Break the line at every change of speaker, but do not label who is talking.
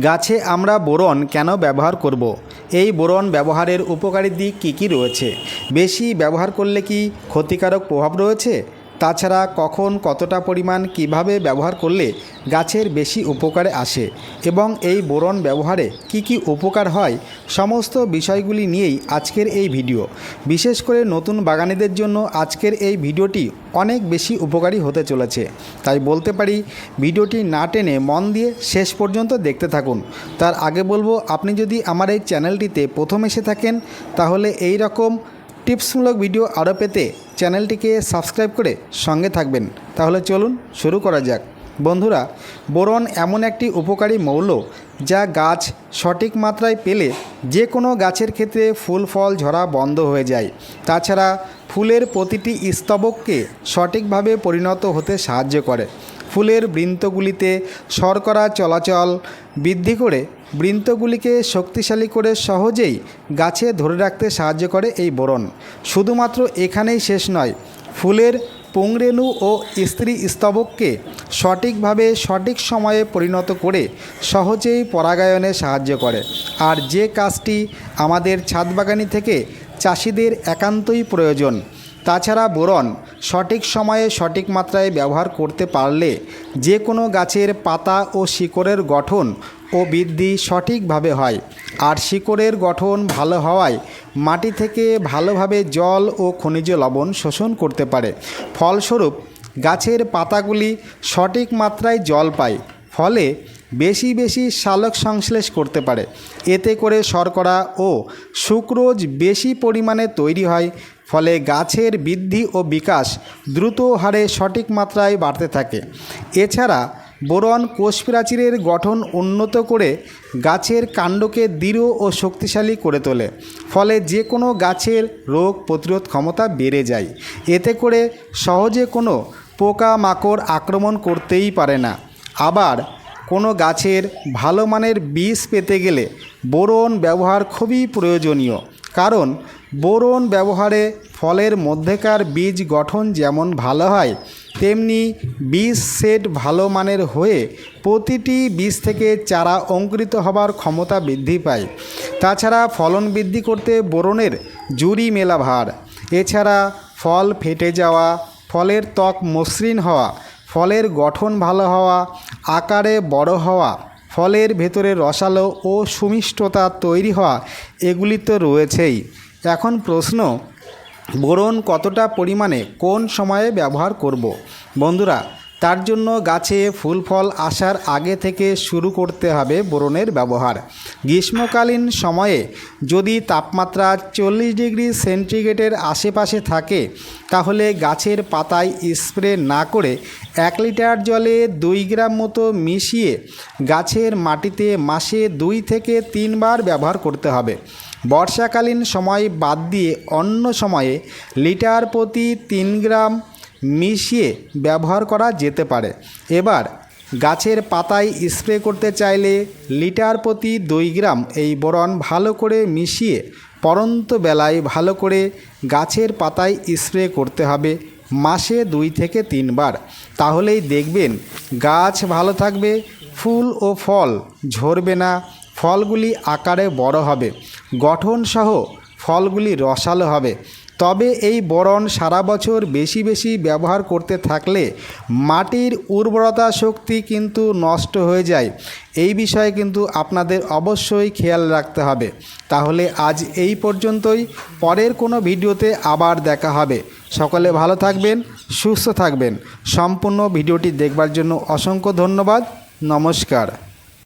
গাছে আমরা বোরন কেন ব্যবহার করব। এই বোরন ব্যবহারের উপকারী দিক কী কী রয়েছে বেশি ব্যবহার করলে কি ক্ষতিকারক প্রভাব রয়েছে তাছাড়া কখন কতটা পরিমাণ কীভাবে ব্যবহার করলে গাছের বেশি উপকারে আসে এবং এই বোরন ব্যবহারে কি কি উপকার হয়, সমস্ত বিষয়গুলি নিয়েই আজকের এই ভিডিও। বিশেষ করে নতুন বাগানীদের জন্য আজকের এই ভিডিওটি অনেক বেশি উপকারী হতে চলেছে। তাই বলতে পারি, ভিডিওটি না টেনে মন দিয়ে শেষ পর্যন্ত দেখতে থাকুন। তার আগে বলব, আপনি যদি আমার এই চ্যানেলটিতে প্রথম এসে থাকেন, তাহলে এই রকম টিপসমূলক ভিডিও আরও পেতে চ্যানেলটিকে সাবস্ক্রাইব করে সঙ্গে থাকবেন। তাহলে চলুন শুরু করা যাক। বন্ধুরা, বোরন এমন একটি উপকারী মৌল যা গাছ সঠিক মাত্রায় পেলে যে কোনো গাছের ক্ষেত্রে ফুল, ফল, ঝরা বন্ধ হয়ে যায়। তাছাড়া ফুলের প্রতিটি স্তবককে সঠিকভাবে পরিণত হতে সাহায্য করে। ফুলের বৃন্তগুলিতে শর্করা চলাচল বৃদ্ধি করে, বৃন্তগুলিকে শক্তিশালী করে সহজেই গাছে ধরে রাখতে সাহায্য করে এই বোরন। শুধুমাত্র এখানেই শেষ নয়, ফুলের পুংরেণু ও স্ত্রী স্তবককে সঠিকভাবে সঠিক সময়ে পরিণত করে সহজেই পরাগায়নে সাহায্য করে। আর যে কাজটি আমাদের ছাদবাগানি থেকে চাষিদের একান্তই প্রয়োজন, তাছাড়া বোরন সঠিক সময়ে সঠিক মাত্রায় ব্যবহার করতে পারলে যে কোনো গাছের পাতা ও শিকড়ের গঠন ও বৃদ্ধি সঠিকভাবে হয়। আর শিকড়ের গঠন ভালো হওয়ায় মাটি থেকে ভালোভাবে জল ও খনিজ লবণ শোষণ করতে পারে। ফলস্বরূপ, গাছের পাতাগুলি সঠিক মাত্রায় জল পায়, ফলে বেশি বেশি সালোক সংশ্লেষ করতে পারে। এতে করে শর্করা ও সুক্রোজ বেশি পরিমাণে তৈরি হয়, ফলে গাছের বৃদ্ধি ও বিকাশ দ্রুত হারে সঠিক মাত্রায় বাড়তে থাকে। এছাড়া বোরন কোষ প্রাচীরের গঠন উন্নত করে গাছের কাণ্ডকে দৃঢ় ও শক্তিশালী করে তোলে। ফলে যে কোনো গাছের রোগ প্রতিরোধ ক্ষমতা বেড়ে যায়। এতে করে সহজে কোনো পোকা মাকড় আক্রমণ করতেই পারে না। আবার কোনো গাছের ভালো মানের বীজ পেতে গেলে বোরন ব্যবহার খুবই প্রয়োজনীয়। কারণ বোরন ব্যবহারে ফলের মধ্যেকার বীজ গঠন যেমন ভালো হয় তেমনি বীজ সেট ভালো মানের হয়ে প্রতিটি বীজ থেকে চারা অঙ্কুরিত হবার ক্ষমতা বৃদ্ধি পায়। তাছাড়া ফলন বৃদ্ধি করতে বোরনের জুরি মেলা ভার। এছাড়া ফল ফেটে যাওয়া, ফলের ত্বক মসৃণ হওয়া, ফলের গঠন ভালো হওয়া, আকারে বড় হওয়া, ফলের ভেতরে রসালো ও সুমিষ্টতা তৈরি হওয়া এগুলি তো রয়েছেই। এখন প্রশ্ন বোরন কতটা পরিমাণে কোন সময়ে ব্যবহার করব। বন্ধুরা, তার জন্য গাছে ফুল ফল আসার আগে থেকে শুরু করতে হবে বোরনের ব্যবহার গ্রীষ্মকালীন সময়ে যদি তাপমাত্রা চল্লিশ ডিগ্রি সেন্টিগ্রেডের আশেপাশে থাকে, তাহলে গাছের পাতায় স্প্রে না করে এক লিটার জলে দুই গ্রাম মতো মিশিয়ে গাছের মাটিতে মাসে দুই থেকে তিনবার ব্যবহার করতে হবে বর্ষাকালীন সময় বাদ দিয়ে অন্য সময়ে লিটার প্রতি তিন গ্রাম মিশিয়ে ব্যবহার করা যেতে পারে। এবার গাছের পাতায় স্প্রে করতে চাইলে লিটার প্রতি দুই গ্রাম এই বরণ ভালো করে মিশিয়ে পরন্ত বেলায় ভালো করে গাছের পাতায় স্প্রে করতে হবে মাসে দুই থেকে তিনবার। তাহলেই দেখবেন গাছ ভালো থাকবে, ফুল ও ফল ঝরবে না, ফলগুলি আকারে বড় হবে। গঠনসহ ফলগুলি রসালো হবে। তবে এই বরণ সারা বছর বেশি বেশি ব্যবহার করতে থাকলে মাটির উর্বরতা শক্তি কিন্তু নষ্ট হয়ে যায়। এই বিষয়ে কিন্তু আপনাদের অবশ্যই খেয়াল রাখতে হবে। তাহলে আজ এই পর্যন্তই। পরের কোনো ভিডিওতে আবার দেখা হবে। সকলে ভালো থাকবেন, সুস্থ থাকবেন। সম্পূর্ণ ভিডিওটি দেখবার জন্য অসংখ্য ধন্যবাদ। নমস্কার।